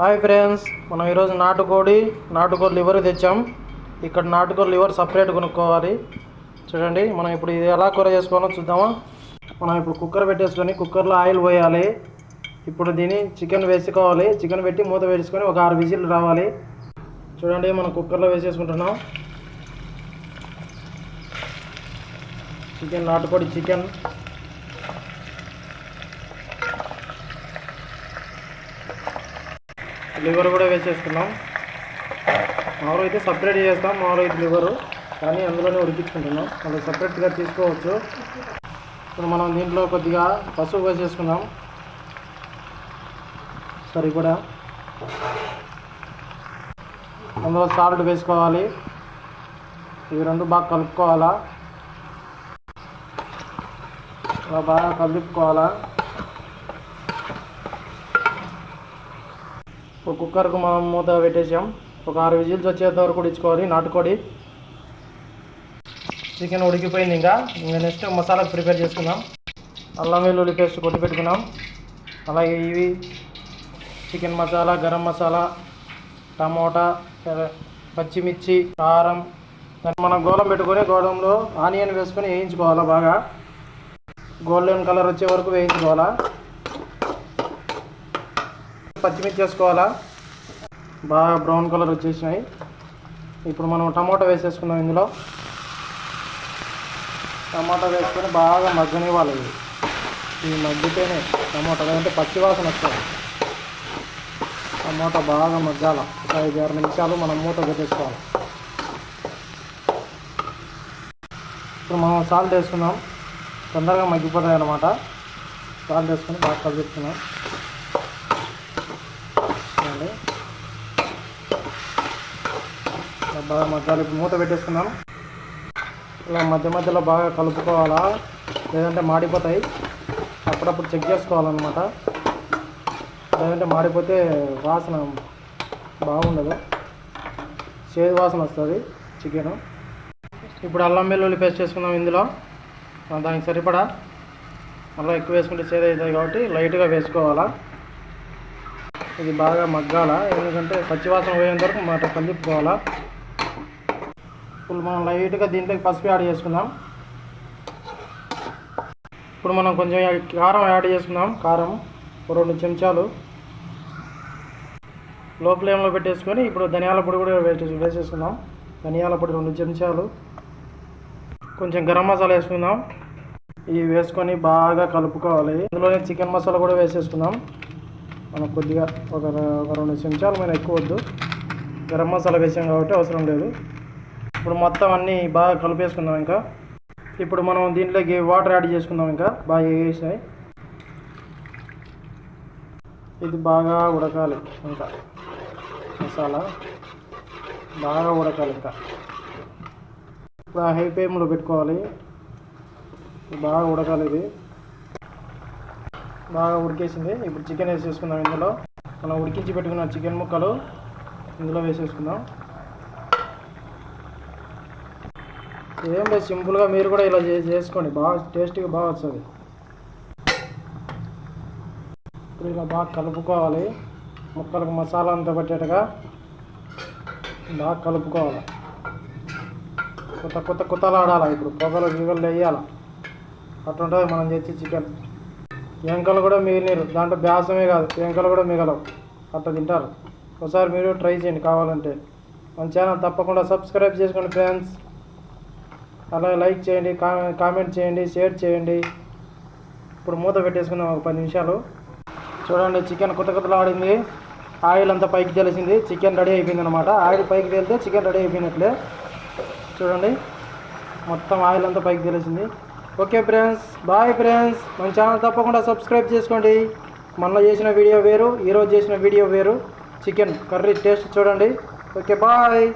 Hi friends మనం ఈరోజు నాటుకోడి నాటుకోడి లివర్ తెచ్చాం. ఇక్కడ నాటుకోడి లివర్ సపరేట్ కొనుక్కోవాలి. చూడండి మనం ఇప్పుడు ఇది ఎలా కూర చేసుకోవాలో చూద్దామా? మనం ఇప్పుడు కుక్కర్ పెట్టేసుకొని కుక్కర్లో ఆయిల్ పోయాలి. ఇప్పుడు దీన్ని చికెన్ వేసుకోవాలి. చికెన్ పెట్టి మూత వేసుకొని ఒక ఆరు విజిల్ రావాలి. చూడండి మనం కుక్కర్లో వేసేసుకుంటున్నాం. చికెన్ నాటుకోడి చికెన్. లివర్ కూడా వేసేసుకున్నాం మామూలు అయితే సపరేట్ చేస్తాం మామూలు అయితే లివరు. కానీ అందులోనే ఉడికించుకుంటున్నాం. అది సపరేట్గా తీసుకోవచ్చు. ఇప్పుడు మనం దీంట్లో కొద్దిగా పసుపు వేసేసుకున్నాం. సరే కూడా అందులో సాల్ట్ వేసుకోవాలి. ఇవి రెండు బాగా కలుపుకోవాలా? ఇలా బాగా కలుపుకోవాలా? ఒక కుక్కర్కు మనం మూత పెట్టేసాం. ఒక ఆరు విజిల్స్ వచ్చేంత వరకు ఇచ్చుకోవాలి నాటుకోడి. చికెన్ ఉడికిపోయింది ఇంకా. ఇంకా నెక్స్ట్ మసాలా ప్రిపేర్ చేసుకుందాం. అల్లం వెల్లుల్లి పేస్ట్ కొట్టి పెట్టుకున్నాం. అలాగే ఇవి చికెన్ మసాలా గరం మసాలా టమోటా పచ్చిమిర్చి కారం. దాన్ని మనం గోళం పెట్టుకొని గోళంలో ఆనియన్ వేసుకొని వేయించుకోవాలా బాగా. గోల్డెన్ కలర్ వచ్చే వరకు వేయించుకోవాలా. పచ్చిమిర్చి వేసుకోవాలా? బాగా బ్రౌన్ కలర్ వచ్చేసినాయి. ఇప్పుడు మనం టమాటా వేసేసుకుందాం ఇందులో. టమాటా వేసుకొని బాగా మగ్గనివ్వాలి. ఈ మగ్గితేనే టమాటా లేదంటే పచ్చి వాసన వస్తుంది. టమాటా బాగా మగ్గాల. ఒక ఐదు ఆరు నిమిషాలు మనం మూత పెట్టేసుకోవాలి. ఇప్పుడు మనం సాల్ట్ వేసుకుందాం. తొందరగా మగ్గిపోతాయి అన్నమాట సాల్ట్ వేసుకొని బాగా కలిపిస్తున్నాం చూడండి. ఇలా బాగా మధ్యలో మూత పెట్టేసుకున్నాం ఇలా మధ్య మధ్యలో బాగా కలుపుకోవాలా? లేదంటే మాడిపోతాయి. అప్పుడప్పుడు చెక్ చేసుకోవాలన్నమాట. లేదంటే మాడిపోతే వాసన బాగుండదు. చేదు వాసన వస్తుంది చికెను. ఇప్పుడు అల్లం వెల్లుల్లి పేస్ట్ వేసుకుందాం ఇందులో. దానికి సరిపడా. మళ్ళీ ఎక్కువ వేసుకుంటే చేదు అవుతుంది కాబట్టి లైట్గా వేసుకోవాలా. ఇది బాగా మగ్గాల? ఎందుకంటే పచ్చివాసన పోయేంత వరకు మాట కలుపుకోవాలా? ఇప్పుడు మనం లైట్గా దీంట్లోకి పసుపు యాడ్ చేసుకుందాం. ఇప్పుడు మనం కొంచెం కారం యాడ్ చేసుకుందాం. కారం రెండు చెంచాలు. లో ఫ్లేమ్లో పెట్టేసుకొని ఇప్పుడు ధనియాల పొడి కూడా వేసేసుకుందాం. ధనియాల పొడి రెండు చెంచాలు. కొంచెం గరం మసాలా వేసుకుందాం. ఇవి వేసుకొని బాగా కలుపుకోవాలి. ఇందులోనే చికెన్ మసాలా కూడా వేసేసుకుందాం. మనం కొద్దిగా ఒక ఒక రెండు చెంచాలు మనం ఎక్కువ వద్దు. గరం మసాలా వేసాం కాబట్టి అవసరం లేదు. ఇప్పుడు మొత్తం అన్నీ బాగా కలిపేసుకుందాం ఇంకా. ఇప్పుడు మనం దీంట్లోకి వాటర్ యాడ్ చేసుకుందాం ఇంకా. బాగా వేసాయి ఇది బాగా ఉడకాలి ఇంకా. మసాలా. బాగా ఉడకాలి ఇంకా. ఇప్పుడు హై ఫ్లేమ్లో పెట్టుకోవాలి. బాగా ఉడకాలి ఇది. బాగా ఉడికేసింది. ఇప్పుడు చికెన్ వేసేసుకుందాం ఇందులో. మనం ఉడికించి పెట్టుకున్న చికెన్ ముక్కలు ఇందులో వేసేసుకుందాం. ఏం లేదు సింపుల్గా మీరు కూడా ఇలా చే- చేసుకోండి. బాగా టేస్టీగా బాగా వస్తుంది. ఇప్పుడు ఇలా బాగా కలుపుకోవాలి. ముక్కలకు మసాలా అంతా పట్టేట్టుగా బాగా కలుపుకోవాలి. కొత్త కొత్త కొత్తలు ఆడాలి ఇప్పుడు? పొగలు గీగలు వేయాలి అట్లుంటుంది మనం చేసే చికెన్ ఎంకలు కూడా మిగిలినారు. దాంట్లో బ్యాసమే కాదు. ఎంకలు కూడా మిగలవు. అట్లా తింటారు. ఒకసారి మీరు ట్రై చేయండి కావాలంటే. మన ఛానల్ తప్పకుండా సబ్స్క్రైబ్ చేసుకోండి ఫ్రెండ్స్. అలాగే లైక్ చేయండి కా- కామెంట్ చేయండి షేర్ చేయండి. ఇప్పుడు మూత పెట్టేసుకుందాం ఒక పది నిమిషాలు. చూడండి చికెన్ కొత్త కొత్తలు ఆడింది. ఆయిల్ అంతా పైకి తెలిసింది. చికెన్ రెడీ అయిపోయింది అనమాట ఆయిల్ పైకి తేలితే చికెన్ రెడీ అయిపోయినట్లే. చూడండి మొత్తం ఆయిల్ అంతా పైకి తెలిసింది. Okay friends bye friends. మన ఛానల్ తప్పకుండా సబ్స్క్రైబ్ చేసుకోండి. మొన్న చేసిన వీడియో వేరు ఈరోజు చేసిన వీడియో వేరు. చికెన్ కర్రీ టేస్ట్ చూడండి. Okay bye.